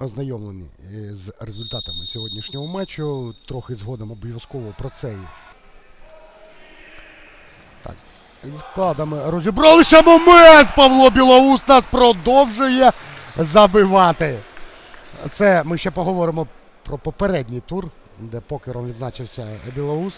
ознайомлені е, з результатами сьогоднішнього матчу. Трохи згодом обов'язково про це. і- Так. Зі складами розібралися. Момент! Павло Білоус нас продовжує забивати. Це ми ще поговоримо про попередній тур, де покером відзначився Білоус.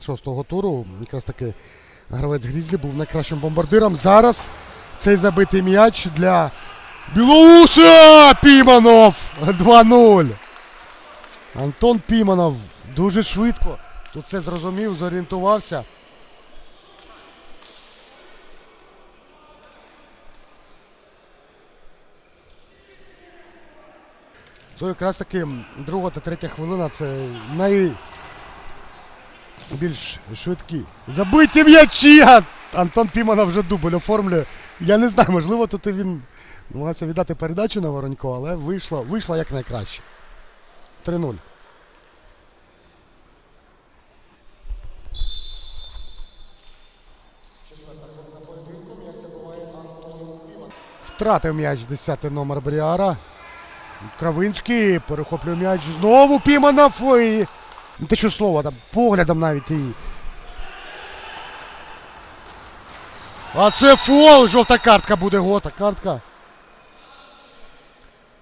Шостого туру якраз таки гравець Грізлі був найкращим бомбардиром. Зараз цей забитий м'яч для Білоуса! Піманов! 2-0. Антон Піманов дуже швидко. Тут все зрозумів, зорієнтувався. То якраз таки друга та третя хвилина це найбільш швидкі. Забиті м'ячі! Антон Піманов вже дубль оформлює. Я не знаю, можливо, тут він намагався віддати передачу на Воронько, але вийшло, вийшло як найкраще. 3-0. Втратив м'яч 10 номер Бріара. Кравинський перехоплює м'яч. Знову Піманов. І... Не те що слово, там поглядом навіть і. А це фол! Жовта картка буде гота. Картка.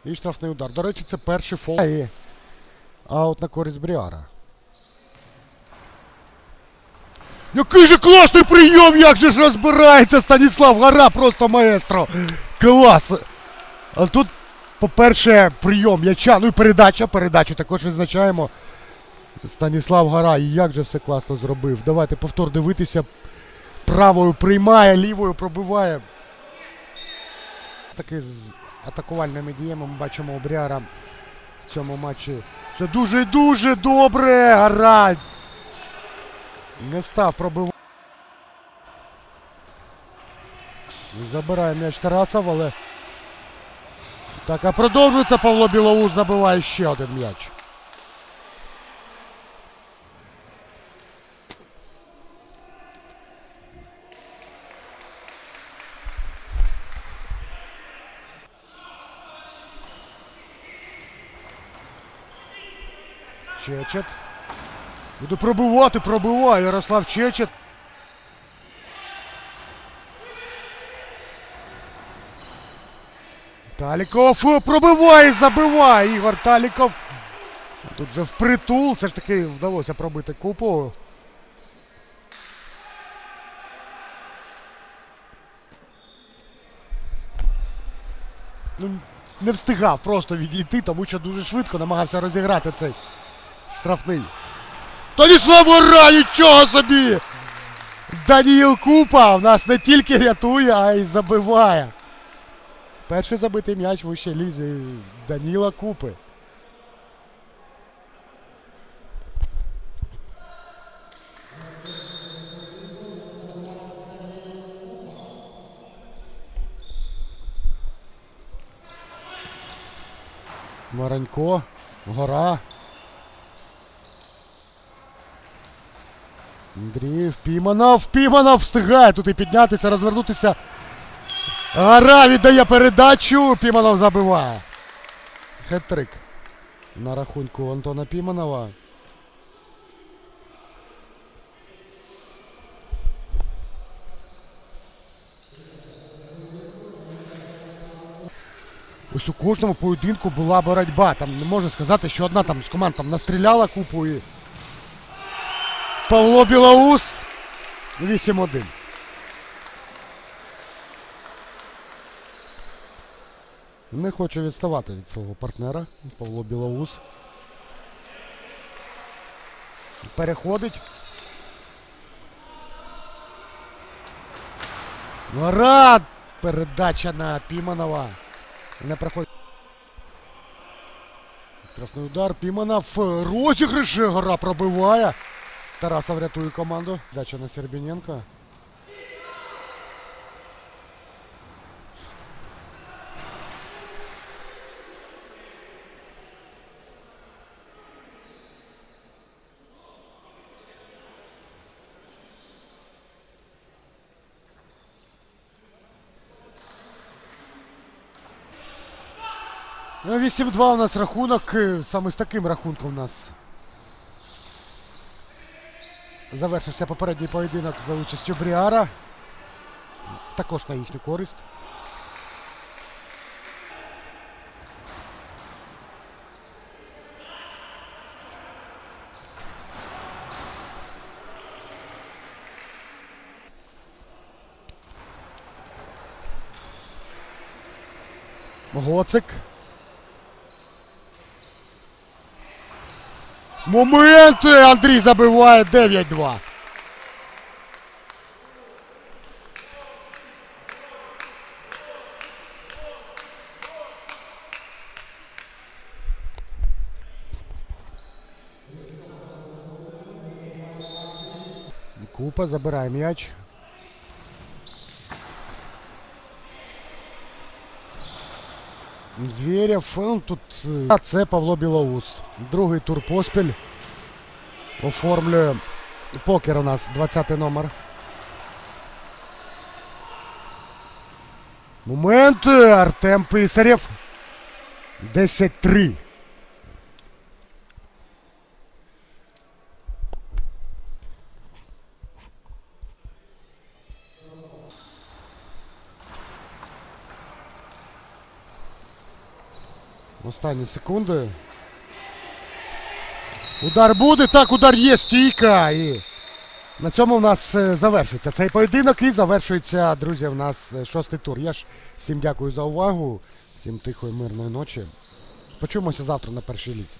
І штрафний удар. До речі, це перший фол. І аут на користь Бріара. Який же класний прийом! Як же ж розбирається Станіслав Гора, просто маестро! Клас! А тут, по-перше, прийом м'яча, ну і передача, передачу також відзначаємо. Станіслав Гора, і як же все класно зробив. Давайте повтор дивитися. Правою приймає, лівою пробиває. Таки з атакувальними діями ми бачимо у Бріара в цьому матчі. Це дуже-дуже добре! Гара! Не став пробивати. Забирає м'яч Тарасов, але. Так, а продовжується Павло Білоус забиває ще один м'яч. Чечет. Буде пробивати, пробиває Ярослав Чечет. Таліков пробиває, забиває Ігор Таліков. Тут же впритул, все ж таки вдалося пробити купу. Ну, не встигав просто відійти, тому що дуже швидко намагався розіграти цей штрафний. Станіслав Гора, нічого собі! Даніїл Купа в нас не тільки рятує, а й забиває. Перший забитий м'яч в вищій лізі Даніла Купи. Маранько, гора. Андріїв, Піманов, Піманов встигає тут і піднятися, розвернутися. Гора віддає передачу, Піманов забиває. Хет-трик на рахунку Антона Піманова. Ось у кожному поєдинку була боротьба. Там не можна сказати, що одна там з команд там настріляла купу і. Павло Білоус 8-1. Не хоче відставати від свого партнера Павло Білоус. Переходить. Рад! Передача на Піманова. Не проходить. Красний удар. Піманов. Розіграш. Гора пробиває. Тарасов рятує команду. Дача на Сербиненко. Ну, 8-2 у нас рахунок. самый з таким рахунком у нас. Завершився попередній поєдинок за участю Бріара. Також на їхню користь. Гоцик. Моменти! Андрій забиває 9-2. Купа забирає м'яч. Звєрєв, ну тут е, а це Павло Білоус. Другий тур поспіль. Оформлює покер у нас 20 номер. Момент. Артем Писарєв. 10-3. Останні секунди. Удар буде. Так, удар є, стійка. І на цьому в нас е, завершується цей поєдинок і завершується, друзі, в нас е, шостий тур. Я ж всім дякую за увагу. Всім тихої, мирної ночі. Почуємося завтра на першій ліці.